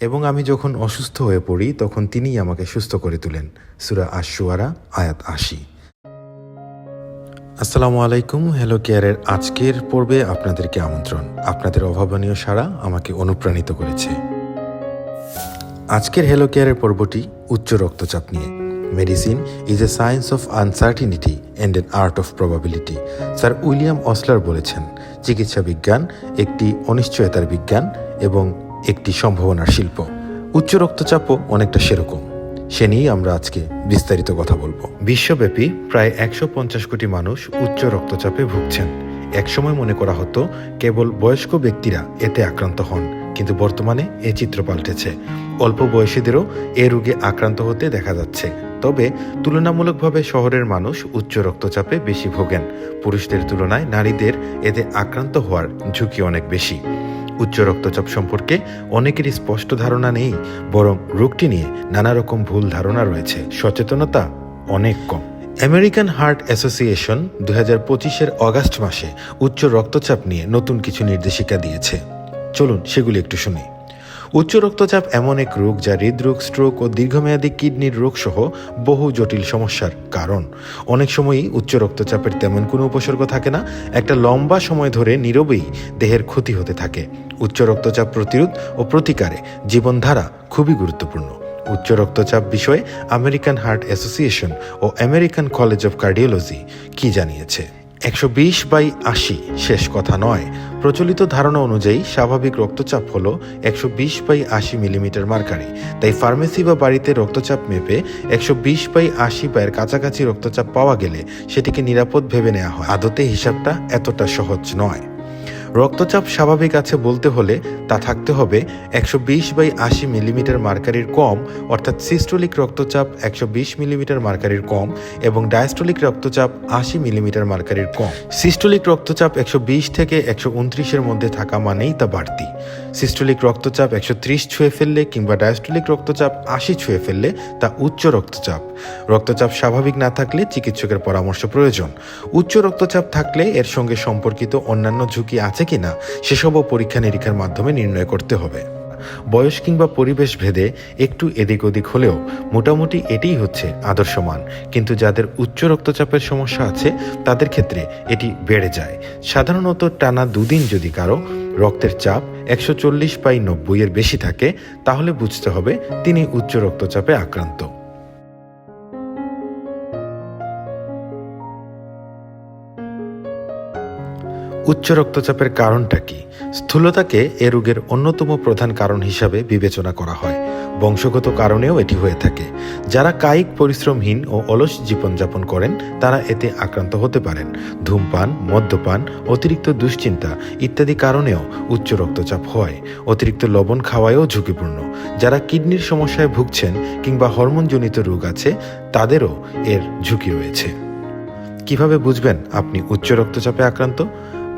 এবং আমি যখন অসুস্থ হয়ে পড়ি, তখন তিনিই আমাকে সুস্থ করে তুলেন। সুরা আশুয়ারা আয়াত আশি। আসসালামু আলাইকুম হ্যালো কেয়ারের আজকের পর্বে আপনাদেরকে আমন্ত্রণ। আপনাদের অভাবনীয় সাড়া আমাকে অনুপ্রাণিত করেছে। আজকের হ্যালো কেয়ারের পর্বটি উচ্চ রক্তচাপ নিয়ে। Medicine is a science of uncertainty and an art of probability sir William Osler বলেছেন চিকিৎসা বিজ্ঞান একটি অনিশ্চয়তার বিজ্ঞান এবং একটি সম্ভাবনার শিল্প। উচ্চ রক্তচাপও অনেকটা সেরকম। সে নিয়ে আমরা আজকে বিস্তারিত কথা বলব। বিশ্বব্যাপী প্রায় একশো পঞ্চাশ কোটি মানুষ উচ্চ রক্তচাপে ভুগছেন। একসময় মনে করা হতো কেবল বয়স্ক ব্যক্তিরা এতে আক্রান্ত হন, কিন্তু বর্তমানে এ চিত্র পাল্টেছে। অল্প বয়সীদেরও এ রোগে আক্রান্ত হতে দেখা যাচ্ছে। তবে তুলনামূলকভাবে শহরের মানুষ উচ্চ রক্তচাপে বেশি ভোগেন। পুরুষদের তুলনায় নারীদের এতে আক্রান্ত হওয়ার ঝুঁকি অনেক বেশি। উচ্চ রক্তচাপ সম্পর্কে অনেকেরই স্পষ্ট ধারণা নেই, বরং রোগটি নিয়ে নানা রকম ভুল ধারণা রয়েছে। সচেতনতা অনেক কম। আমেরিকান হার্ট অ্যাসোসিয়েশন দু হাজার পঁচিশের অগাস্ট মাসে উচ্চ রক্তচাপ নিয়ে নতুন কিছু নির্দেশিকা দিয়েছে। চলুন সেগুলি একটু শুনি। উচ্চ রক্তচাপ এমন এক রোগ যা হৃদরোগ স্ট্রোক ও দীর্ঘমেয়াদী কিডনির রোগ সহ বহু জটিল সমস্যার কারণ। অনেক সময়ই উচ্চ রক্তচাপের তেমন কোনো উপসর্গ থাকে না। একটা লম্বা সময় ধরে নীরবেই দেহের ক্ষতি হতে থাকে। উচ্চ রক্তচাপ প্রতিরোধ ও প্রতিকারে জীবনধারা খুবই গুরুত্বপূর্ণ। উচ্চ রক্তচাপ বিষয়ে আমেরিকান হার্ট অ্যাসোসিয়েশন ও আমেরিকান কলেজ অফ কার্ডিওলজি কি জানিয়েছে? একশো বিশ বাই আশি শেষ কথা নয়। প্রচলিত ধারণা অনুযায়ী, স্বাভাবিক রক্তচাপ হল একশো বিশ বাই আশি মিলিমিটার মার্কারি। তাই ফার্মেসি বা বাড়িতে রক্তচাপ মেপে একশো বিশ বাই আশি বায়ের কাছাকাছি রক্তচাপ পাওয়া গেলে সেটিকে নিরাপদ ভেবে নেওয়া হয়। আদতে হিসাবটা এতটা সহজ নয়। রক্তচাপ স্বাভাবিক আছে বলতে হলে তা থাকতে হবে একশো বিশ বাই আশি মিলিমিটার মার্কারির কম, অর্থাৎ সিস্টোলিক রক্তচাপ একশো বিশ মিলিমিটার মার্কারির কম এবং ডায়াস্টোলিক রক্তচাপ আশি মিলিমিটার মার্কারির কম। সিস্টোলিক রক্তচাপ একশো বিশ থেকে একশো উনত্রিশের মধ্যে থাকা মানেই তা বাড়তি। সিস্টোলিক রক্তচাপ একশো ত্রিশ ছুঁয়ে ফেললে কিংবা ডায়াস্টোলিক রক্তচাপ আশি ছুঁয়ে ফেললে তা উচ্চ রক্তচাপ। রক্তচাপ স্বাভাবিক না থাকলে চিকিৎসকের পরামর্শ প্রয়োজন। উচ্চ রক্তচাপ থাকলে এর সঙ্গে সম্পর্কিত অন্যান্য ঝুঁকি আছে কিনা সেসবও পরীক্ষা নিরীক্ষার মাধ্যমে নির্ণয় করতে হবে। বয়স কিংবা পরিবেশ ভেদে একটু এদিক ওদিক হলেও মোটামুটি এটিই হচ্ছে আদর্শ মান কিন্তু যাদের উচ্চ রক্তচাপের সমস্যা আছে, তাদের ক্ষেত্রে এটি বেড়ে যায়। সাধারণত টানা দুদিন যদি কারও রক্তের চাপ একশো চল্লিশ বাই নব্বই এর বেশি থাকে, তাহলে বুঝতে হবে তিনি উচ্চ রক্তচাপে আক্রান্ত। উচ্চ রক্তচাপের কারণটা কি? স্থূলতাকে এ রোগের অন্যতম প্রধান কারণ হিসাবে বিবেচনা করা হয়। বংশগত কারণেও এটি হয়ে থাকে। যারা কায়িক পরিশ্রমহীন ও অলস জীবনযাপন করেন, তারা এতে আক্রান্ত হতে পারেন। ধূমপান, মদ্যপান, অতিরিক্ত দুশ্চিন্তা ইত্যাদি কারণেও উচ্চ রক্তচাপ হয়। অতিরিক্ত লবণ খাওয়ায়ও ঝুঁকিপূর্ণ। যারা কিডনির সমস্যায় ভুগছেন কিংবা হরমোনজনিত রোগ আছে, তাদেরও এর ঝুঁকি রয়েছে। কীভাবে বুঝবেন আপনি উচ্চ রক্তচাপে আক্রান্ত?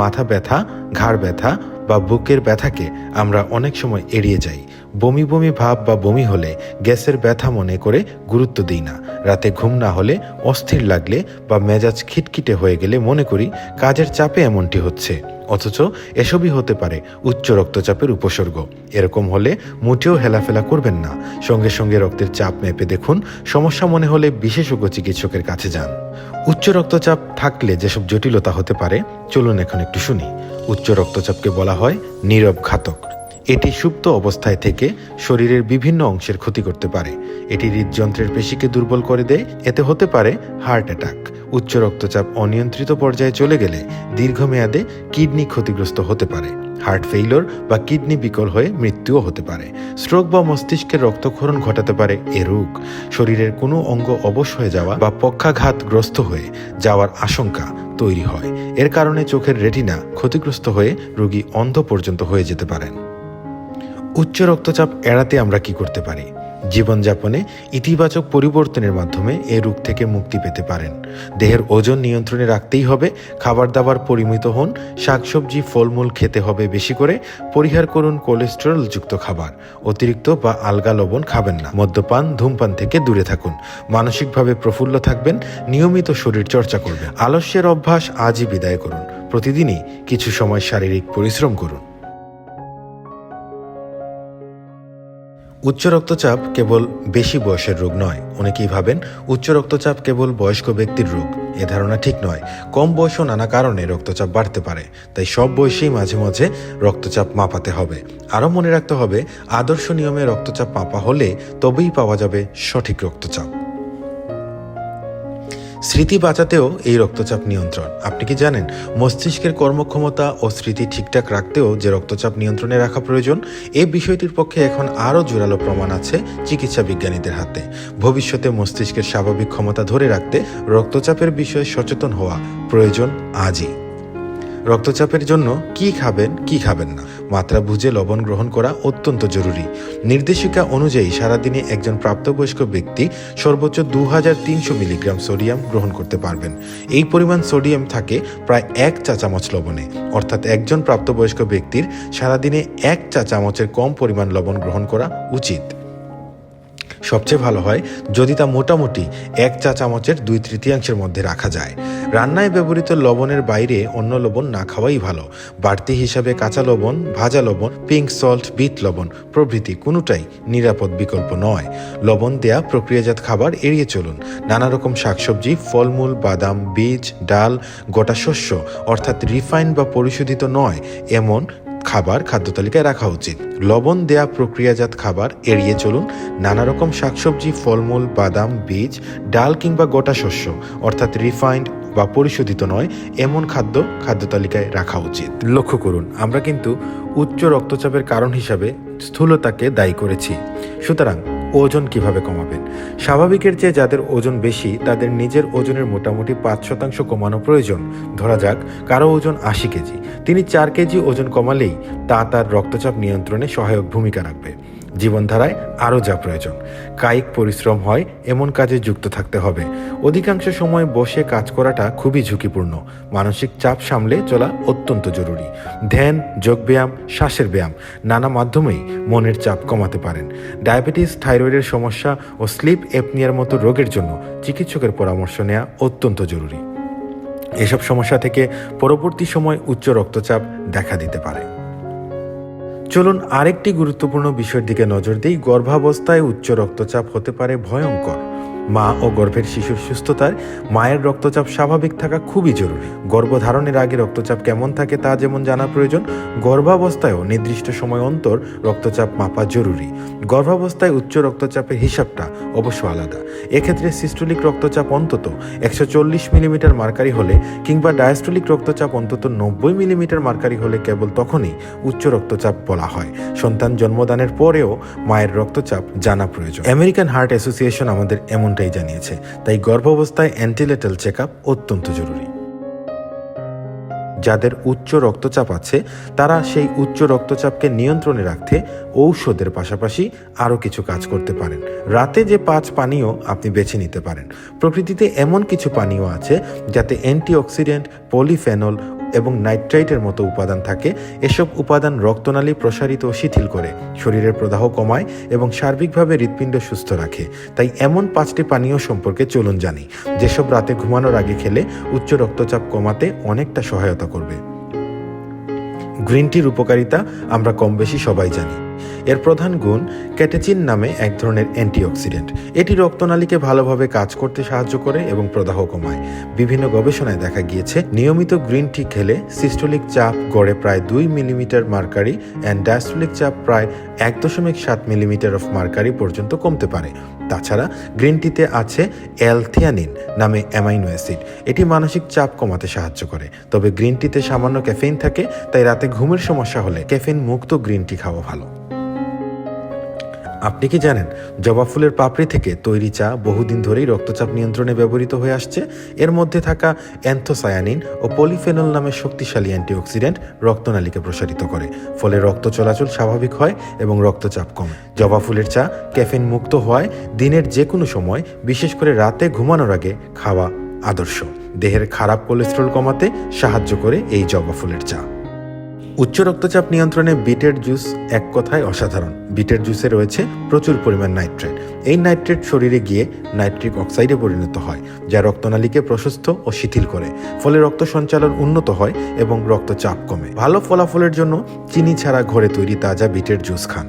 মাথা ব্যথা, ঘাড় ব্যথা বা বুকের ব্যথাকে আমরা অনেক সময় এড়িয়ে যাই। বমি বমি ভাব বা বমি হলে গ্যাসের ব্যথা মনে করে গুরুত্ব দিই না। রাতে ঘুম না হলে, অস্থির লাগলে বা মেজাজ খিটখিটে হয়ে গেলে মনে করি কাজের চাপে এমনটি হচ্ছে। অথচ এসবই হতে পারে উচ্চ রক্তচাপের উপসর্গ। এরকম হলে মোটেও হেলাফেলা করবেন না। সঙ্গে সঙ্গে রক্তের চাপ মেপে দেখুন, সমস্যা মনে হলে বিশেষজ্ঞ চিকিৎসকের কাছে যান। উচ্চ রক্তচাপ থাকলে যেসব জটিলতা হতে পারে, চলুন এখন একটু শুনি। উচ্চ রক্তচাপকে বলা হয় নীরব ঘাতক। এটি সুপ্ত অবস্থায় থেকে শরীরের বিভিন্ন অংশের ক্ষতি করতে পারে। এটি হৃদযন্ত্রের পেশিকে দুর্বল করে দেয়। এতে হতে পারে হার্ট অ্যাটাক। উচ্চ রক্তচাপ অনিয়ন্ত্রিত পর্যায়ে চলে গেলে দীর্ঘমেয়াদে কিডনি ক্ষতিগ্রস্ত হতে পারে, হার্ট ফেইলর বা কিডনি বিকল হয়ে মৃত্যুও হতে পারে। স্ট্রোক বা মস্তিষ্কের রক্তক্ষরণ ঘটাতে পারে এ রোগ। শরীরের কোনো অঙ্গ অবশ হয়ে যাওয়া বা পক্ষাঘাতগ্রস্ত হয়ে যাওয়ার আশঙ্কা তৈরি হয়। এর কারণে চোখের রেটিনা ক্ষতিগ্রস্ত হয়ে রোগী অন্ধ পর্যন্ত হয়ে যেতে পারেন। উচ্চ রক্তচাপ এড়াতে আমরা কি করতে পারি? জীবনযাপনে ইতিবাচক পরিবর্তনের মাধ্যমে এ রোগ থেকে মুক্তি পেতে পারেন। দেহের ওজন নিয়ন্ত্রণে রাখতেই হবে খাবার দাবার পরিমিত হন, শাকসবজি, ফলমূল খেতে হবে বেশি করে, পরিহার করুন কোলেস্টেরলযুক্ত খাবার, অতিরিক্ত বা আলগা লবণ খাবেন না। মদ্যপান, ধূমপান থেকে দূরে থাকুন, মানসিকভাবে প্রফুল্ল থাকবেন, নিয়মিত শরীর চর্চা করবেন। আলস্যের অভ্যাস আজই বিদায় করুন। প্রতিদিনই কিছু সময় শারীরিক পরিশ্রম করুন। উচ্চ রক্তচাপ কেবল বেশি বয়সের রোগ নয়। অনেকেই ভাবেন উচ্চ রক্তচাপ কেবল বয়স্ক ব্যক্তির রোগ। এ ধারণা ঠিক নয়। কম বয়সও নানা কারণে রক্তচাপ বাড়তে পারে। তাই সব বয়সেই মাঝে মাঝে রক্তচাপ মাপাতে হবে। আরও মনে রাখতে হবে, আদর্শ নিয়মে রক্তচাপ মাপা হলে তবেই পাওয়া যাবে সঠিক রক্তচাপ। স্মৃতি বাঁচাতেও এই রক্তচাপ নিয়ন্ত্রণ। আপনি কি জানেন, মস্তিষ্কের কর্মক্ষমতা ও স্মৃতি ঠিকঠাক রাখতেও যে রক্তচাপ নিয়ন্ত্রণে রাখা প্রয়োজন এই বিষয়টির পক্ষে এখন আরও জোরালো প্রমাণ আছে চিকিৎসা বিজ্ঞানীদের হাতে। ভবিষ্যতে মস্তিষ্কের স্বাভাবিক ক্ষমতা ধরে রাখতে রক্তচাপের বিষয়ে সচেতন হওয়া প্রয়োজন আজই। রক্তচাপের জন্য কি খাবেন কি খাবেন না। মাত্রা বুঝে লবণ গ্রহণ করা অত্যন্ত জরুরি। নির্দেশিকা অনুযায়ী সারাদিনে একজন প্রাপ্তবয়স্ক ব্যক্তি সর্বোচ্চ দু হাজার তিনশো মিলিগ্রাম সোডিয়াম গ্রহণ করতে পারবেন। এই পরিমাণ সোডিয়াম থাকে প্রায় এক চা চামচ লবণে। অর্থাৎ একজন প্রাপ্তবয়স্ক ব্যক্তির সারাদিনে এক চা চামচের কম পরিমাণ লবণ গ্রহণ করা উচিত। সবচেয়ে ভালো হয় যদি তা মোটামুটি এক চা চামচের দুই তৃতীয়াংশের মধ্যে রাখা যায়। রান্নায় ব্যবহৃত লবণের বাইরে অন্য লবণ না খাওয়াই ভালো। বাড়তি হিসাবে কাঁচা লবণ, ভাজা লবণ পিঙ্ক সল্ট বিট লবণ প্রভৃতি কোনোটাই নিরাপদ বিকল্প নয়। লবণ দেয়া প্রক্রিয়াজাত খাবার এড়িয়ে চলুন। নানা রকম শাকসবজি, ফলমূল, বাদাম, বীজ, ডাল, গোটা শস্য অর্থাৎ রিফাইন বা পরিশোধিত নয়, এমন খাবার খাদ্য তালিকায় রাখা উচিত। লবণ দেয়া প্রক্রিয়াজাত খাবার, এড়িয়ে চলুন। নানা রকম শাকসবজি, ফলমূল, বাদাম, বীজ, ডাল কিংবা গোটা শস্য, অর্থাৎ রিফাইন্ড বা পরিশোধিত নয়, এমন খাদ্য খাদ্য তালিকায় রাখা উচিত। লক্ষ্য করুন, আমরা কিন্তু উচ্চ রক্তচাপের কারণ হিসাবে স্থূলতাকে দায়ী করেছি। সুতরাং ওজন কীভাবে কমাবেন? স্বাভাবিকের চেয়ে যাদের ওজন বেশি, তাদের নিজের ওজনের মোটামুটি পাঁচ শতাংশ কমানো প্রয়োজন। ধরা যাক, কারও ওজন আশি কেজি। তিনি চার কেজি ওজন কমালেই তা তার রক্তচাপ নিয়ন্ত্রণে সহায়ক ভূমিকা রাখবে। জীবনধারায় আরও যা প্রয়োজন। কায়িক পরিশ্রম হয়, এমন কাজে যুক্ত থাকতে হবে। অধিকাংশ সময় বসে কাজ করাটা খুবই ঝুঁকিপূর্ণ। মানসিক চাপ সামলে চলা অত্যন্ত জরুরি। ধ্যান, যোগব্যায়াম, শ্বাসের ব্যায়াম নানা মাধ্যমেই মনের চাপ কমাতে পারেন। ডায়াবেটিস, থাইরয়েডের সমস্যা ও স্লিপ এপনিয়ার মতো রোগের জন্য চিকিৎসকের পরামর্শ নেওয়া অত্যন্ত জরুরি। এসব সমস্যা থেকে পরবর্তী সময় উচ্চ রক্তচাপ দেখা দিতে পারে। চলুন আরেকটি গুরুত্বপূর্ণ বিষয়ের দিকে নজর দিই। গর্ভাবস্থায় উচ্চ রক্তচাপ হতে পারে ভয়ঙ্কর। মা ও গর্ভের শিশুর সুস্থতার মায়ের রক্তচাপ স্বাভাবিক থাকা খুবই জরুরি। গর্ভধারণের আগে রক্তচাপ কেমন থাকে তা যেমন জানা প্রয়োজন, গর্ভাবস্থায়ও নির্দিষ্ট সময় অন্তর রক্তচাপ মাপা জরুরি। গর্ভাবস্থায় উচ্চ রক্তচাপের হিসাবটা অবশ্য আলাদা। এক্ষেত্রে সিস্টোলিক রক্তচাপ অন্তত একশো চল্লিশ মিলিমিটার মার্কারি হলে কিংবা ডায়াস্টোলিক রক্তচাপ অন্তত নব্বই মিলিমিটার মার্কারি হলে কেবল তখনই উচ্চ রক্তচাপ বলা হয়। সন্তান জন্মদানের পরেও মায়ের রক্তচাপ জানা প্রয়োজন। আমেরিকান হার্ট অ্যাসোসিয়েশন আমাদের এমনটাই জানিয়েছে। তাই গর্ভাবস্থায় অ্যান্টিলেটাল চেক অত্যন্ত জরুরি। যাদের উচ্চ রক্তচাপ আছে, তারা সেই উচ্চ রক্তচাপকে নিয়ন্ত্রণে রাখতে ঔষধের পাশাপাশি আরও কিছু কাজ করতে পারেন। রাতে যে পাঁচ পানীয় আপনি বেছে নিতে পারেন। প্রকৃতিতে এমন কিছু পানীয় আছে যাতে অ্যান্টিঅক্সিডেন্ট পলিফেনল এবং নাইট্রাইটের মতো উপাদান থাকে। এসব উপাদান রক্তনালী প্রসারিত ও শিথিল করে। শরীরের প্রদাহ কমায় এবং সার্বিকভাবে হৃৎপিণ্ড সুস্থ রাখে। তাই এমন পাঁচটি পানীয় সম্পর্কে চলুন জানি, যেসব রাতে ঘুমানোর আগে খেলে উচ্চ রক্তচাপ কমাতে অনেকটা সহায়তা করবে। গ্রিন টির উপকারিতা আমরা কম বেশি সবাই জানি। এর প্রধান গুণ, ক্যাটেচিন নামে এক ধরনের অ্যান্টিঅক্সিডেন্ট। এটি রক্তনালীকে ভালোভাবে কাজ করতে সাহায্য করে এবং প্রদাহ কমায়। বিভিন্ন গবেষণায় দেখা গিয়েছে, নিয়মিত গ্রিন টি খেলে সিস্টোলিক চাপ গড়ে প্রায় দুই মিলিমিটার মার্কারি অ্যান্ড ডায়াস্টোলিক চাপ প্রায় এক দশমিক সাত মিলিমিটার অফ মার্কারি পর্যন্ত কমতে পারে। তাছাড়া, গ্রিন টিতে আছে অ্যালথিয়ানিন নামে অ্যামাইনো অ্যাসিড। এটি মানসিক চাপ কমাতে সাহায্য করে। তবে গ্রিন টিতে সামান্য ক্যাফেইন থাকে, তাই রাতে ঘুমের সমস্যা হলে ক্যাফেইন মুক্ত গ্রিন টি খাওয়া ভালো। আপনি কি জানেন, জবা ফুলের পাপড়ি থেকে তৈরি চা বহুদিন ধরেই রক্তচাপ নিয়ন্ত্রণে ব্যবহৃত হয়ে আসছে। এর মধ্যে থাকা অ্যান্থোসায়ানিন ও পলিফেনল নামের শক্তিশালী অ্যান্টিঅক্সিডেন্ট রক্তনালীকে প্রসারিত করে। ফলে রক্ত চলাচল স্বাভাবিক হয় এবং রক্তচাপ কমে। জবা ফুলের চা ক্যাফিন মুক্ত হওয়ায় দিনের যে কোনো সময়, বিশেষ করে রাতে ঘুমানোর আগে, খাওয়া আদর্শ। দেহের খারাপ কোলেস্ট্রল কমাতে সাহায্য করে এই জবা ফুলের চা। উচ্চ রক্তচাপ নিয়ন্ত্রণে বিটের জুস এক কথায় অসাধারণ। বিটের জুসে রয়েছে প্রচুর পরিমাণ নাইট্রেট। এই নাইট্রেট শরীরে গিয়ে নাইট্রিক অক্সাইডে পরিণত হয়, যা রক্তনালীকে প্রশস্ত ও শিথিল করে। ফলে রক্ত সঞ্চালন উন্নত হয় এবং রক্তচাপ কমে। ভালো ফলাফলের জন্য চিনি ছাড়া ঘরে তৈরি তাজা বিটের জুস খান।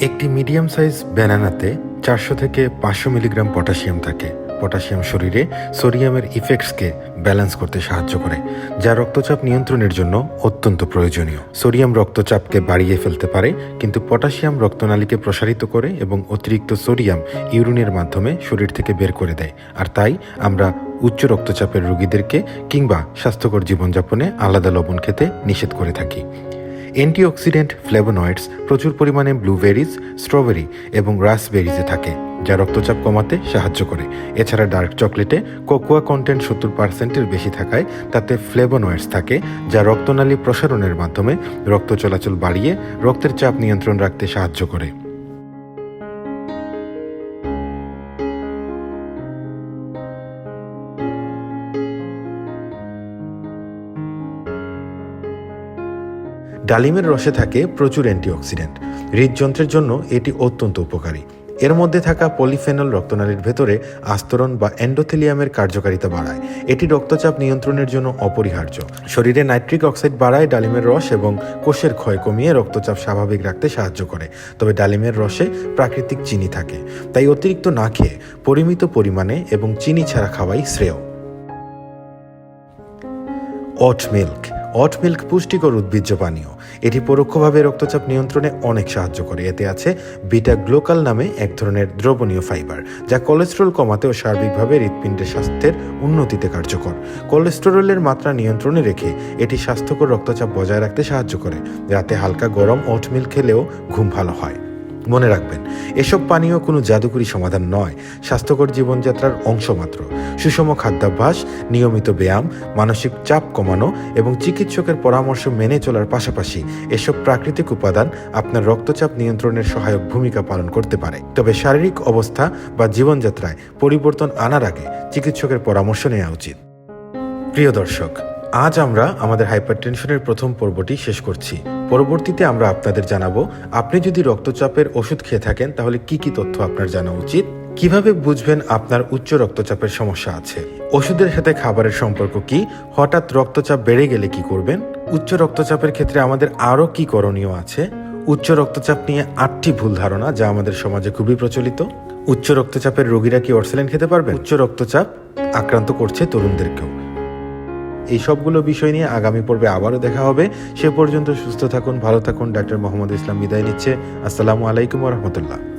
একটি মিডিয়াম সাইজ ব্যানানাতে চারশো থেকে পাঁচশো মিলিগ্রাম পটাশিয়াম থাকে। পটাশিয়াম শরীরে সোডিয়ামের ইফেক্টসকে ব্যালেন্স করতে সাহায্য করে, যা রক্তচাপ নিয়ন্ত্রণের জন্য অত্যন্ত প্রয়োজনীয়। সোডিয়াম রক্তচাপকে বাড়িয়ে ফেলতে পারে, কিন্তু পটাশিয়াম রক্তনালীকে প্রসারিত করে এবং অতিরিক্ত সোডিয়াম ইউরিনের মাধ্যমে শরীর থেকে বের করে দেয়। আর তাই আমরা উচ্চ রক্তচাপের রোগীদেরকে কিংবা স্বাস্থ্যকর জীবনযাপনে আলাদা লবণ খেতে নিষেধ করে থাকি। অ্যান্টিঅক্সিডেন্ট ফ্লেভোনয়েডস প্রচুর পরিমাণে ব্লুবেরিজ, স্ট্রবেরি এবং রাসবেরিজে থাকে, যা রক্তচাপ কমাতে সাহায্য করে। এছাড়া ডার্ক চকলেটে কোকোয়া কন্টেন্ট সত্তর পার্সেন্টের বেশি থাকায় তাতে ফ্লেভোনয়েডস থাকে, যা রক্তনালী প্রসারণের মাধ্যমে রক্ত চলাচল বাড়িয়ে রক্তের চাপ নিয়ন্ত্রণ রাখতে সাহায্য করে। ডালিমের রসে থাকে প্রচুর অ্যান্টিঅক্সিডেন্ট। হৃদযন্ত্রের জন্য এটি অত্যন্ত উপকারী। এর মধ্যে থাকা পলিফেনল রক্তনালীর ভেতরে আস্তরণ বা অ্যান্ডোথেলিয়ামের কার্যকারিতা বাড়ায়। এটি রক্তচাপ নিয়ন্ত্রণের জন্য অপরিহার্য। শরীরে নাইট্রিক অক্সাইড বাড়ায় ডালিমের রস এবং কোষের ক্ষয় কমিয়ে রক্তচাপ স্বাভাবিক রাখতে সাহায্য করে। তবে ডালিমের রসে প্রাকৃতিক চিনি থাকে, তাই অতিরিক্ত না খেয়ে পরিমিত পরিমাণে এবং চিনি ছাড়া খাওয়াই শ্রেয়। অট মিল্ক অট মিল্ক পুষ্টিকর উদ্ভিজ্জ পানীয়। এটি পরোক্ষভাবে রক্তচাপ নিয়ন্ত্রণে অনেক সাহায্য করে। এতে আছে বিটা গ্লোকাল নামে এক ধরনের দ্রবণীয় ফাইবার, যা কোলেস্টেরল কমাতে ও সার্বিকভাবে হৃৎপিণ্ডের স্বাস্থ্যের উন্নতিতে কার্যকর। কোলেস্টেরলের মাত্রা নিয়ন্ত্রণে রেখে এটি স্বাস্থ্যকর রক্তচাপ বজায় রাখতে সাহায্য করে। রাতে হালকা গরম অট মিল্ক খেলেও ঘুম ভালো হয়। মনে রাখবেন, এসব পানীয় কোনো জাদুকরী সমাধান নয়, স্বাস্থ্যকর জীবনযাত্রার অংশ মাত্র। সুষম খাদ্যাভ্যাস, নিয়মিত ব্যায়াম, মানসিক চাপ কমানো এবং চিকিৎসকের পরামর্শ মেনে চলার পাশাপাশি এসব প্রাকৃতিক উপাদান আপনার রক্তচাপ নিয়ন্ত্রণের সহায়ক ভূমিকা পালন করতে পারে। তবে শারীরিক অবস্থা বা জীবনযাত্রায় পরিবর্তন আনার আগে চিকিৎসকের পরামর্শ নেওয়া উচিত। প্রিয় দর্শক, আজ আমরা আমাদের হাইপারটেনশনের প্রথম পর্বটি শেষ করছি। পরবর্তীতে আমরা আপনাদের জানাব, আপনি যদি রক্তচাপের ওষুধ খেয়ে থাকেন, তাহলে কি কি তথ্য আপনার জানা উচিত? কীভাবে বুঝবেন আপনার উচ্চ রক্তচাপের সমস্যা আছে? ওষুধের সাথে খাবারের সম্পর্ক কি? হঠাৎ রক্তচাপ বেড়ে গেলে কি করবেন? উচ্চ রক্তচাপের ক্ষেত্রে আমাদের আরও কি করণীয় আছে? উচ্চ রক্তচাপ নিয়ে আটটি ভুল ধারণা যা আমাদের সমাজে খুবই প্রচলিত। উচ্চ রক্তচাপের রোগীরা কি অর্সেলেন খেতে পারবে উচ্চ রক্তচাপ আক্রান্ত করছে তরুণদেরকেও। এই সবগুলো বিষয় নিয়ে আগামী পর্বে আবারও দেখা হবে। সে পর্যন্ত সুস্থ থাকুন, ভালো থাকুন। ডাক্তার মোহাম্মদ ইসলাম বিদায় নিচ্ছে। আসসালামু আলাইকুম রহমতুল্লাহ।